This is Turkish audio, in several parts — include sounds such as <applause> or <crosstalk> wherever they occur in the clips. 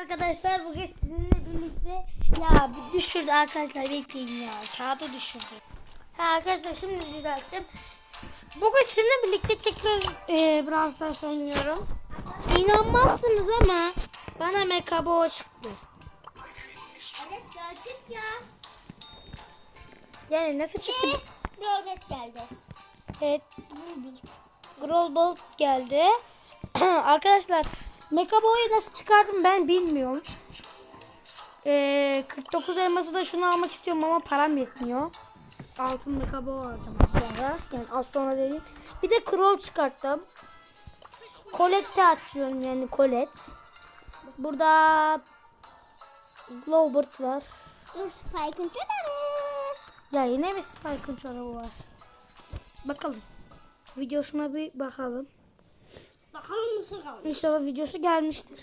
Arkadaşlar bugün sizinle birlikte ya düşürdü arkadaşlar bekleyin ya kağıdı düşürdü. Ha, arkadaşlar şimdi düzelttim. Bugün sizinle birlikte tekrar e, Brawl Stars oynuyorum. İnanmazsınız ama bana Mekabo çıktı. Evet gerçek ya. Yani nasıl çıktı? Rolet geldi. Evet. Growlbolt geldi. <clears throat> Arkadaşlar Mekabo'yu nasıl çıkardım ben bilmiyorum. Ee, 49 elması da şunu almak istiyorum ama param yetmiyor. Altın Mekabo alacağım az sonra. Yani az sonra değil. Bir de Crow çıkarttım. Colette açıyorum yani Colette. Burada Glowbird var. Dur Spike'ın çöperi. Ya yine bir Spike'ın çorabı var. Bakalım. Videosuna bir bakalım. Bakalım nasıl. İnşallah videosu gelmiştir.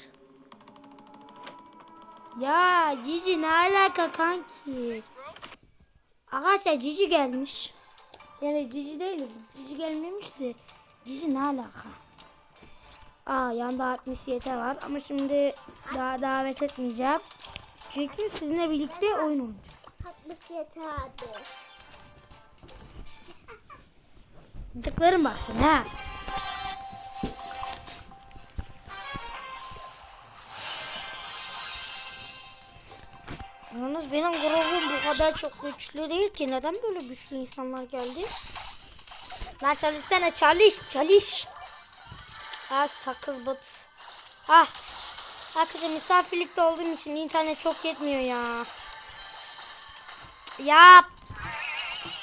Ya Cici ne alaka kanki? Arkadaşlar Cici gelmiş. Yani Cici değil, Cici gelmemiş de Cici ne alaka? Aa yanda 60 yeter var ama şimdi daha davet etmeyeceğim. Çünkü sizinle birlikte oyun oynayacağız. Tatlısı yeterdi. Tıklarım baksın ha. Yalnız benim grubum bu kadar çok güçlü değil ki. Neden böyle güçlü insanlar geldi? Lan çalışsana çalış çalış. Ah sakız bat. Ah. Arkadaşlar misafirlikte olduğum için internet çok yetmiyor ya. Yap.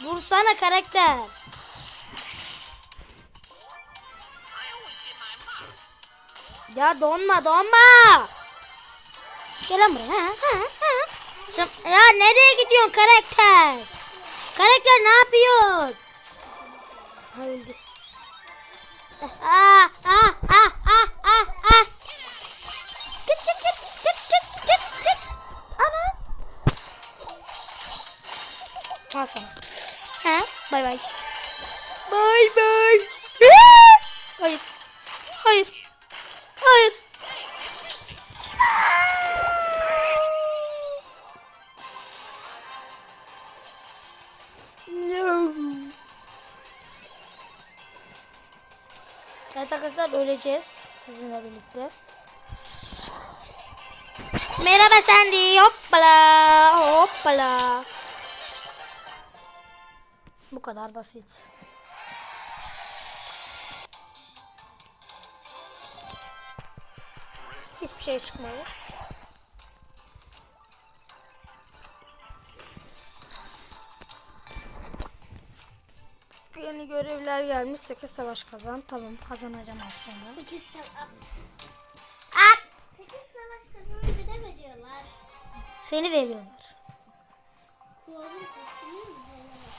Vursana karakter. Ya donma donma. Gel buraya. Ha, ha, Sen- Ya nereye gidiyorsun karakter? Karakter ne yapıyor? Öldü. Ah ah ah ah ah ah. Git git git git git git git. Ana. Al sana. Ha? Bay bay. Bay bay. Evet arkadaşlar öleceğiz sizinle birlikte. Merhaba Sandy. Hoppala. Hoppala. Bu kadar basit. Hiçbir şey çıkmadı. Yeni görevler gelmiş. 8 savaş kazan. Tamam kazanacağım aslında. 8 savaş. Ah! 8 savaş kazanınca ne veriyorlar? Seni veriyorlar. Kuralın kostümü mü veriyorlar?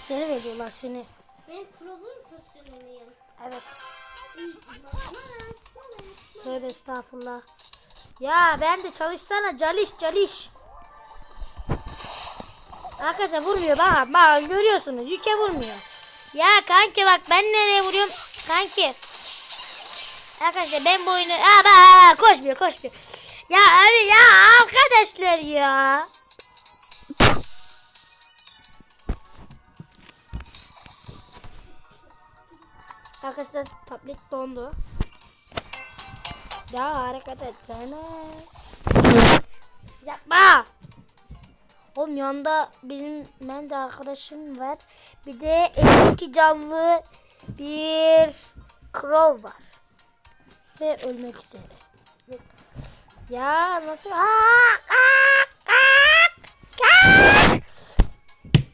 Seni veriyorlar seni. Ben kuralın kostümü müyüm? Evet. Tövbe estağfurullah. Ya ben de çalışsana çalış çalış. Arkadaşlar vurmuyor bak bak görüyorsunuz yüke vurmuyor. Ya kanki bak ben nereye vuruyorum kanki. Arkadaşlar ben bu oyunu aa bak, koşmuyor koşmuyor. Ya abi ya arkadaşlar ya. Arkadaşlar tablet dondu. Ya hareket etsene. Yapma. Oğlum yanında benim ben de arkadaşım var. Bir de 52 canlı bir crow var. Ve ölmek üzere. Ya nasıl? Aa, aa, aa.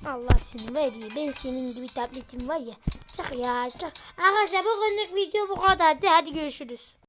Allah seni var ya ben senin gibi tabletim var ya. Çık ya çık. Arkadaşlar bugünlük video bu kadardı. Hadi görüşürüz.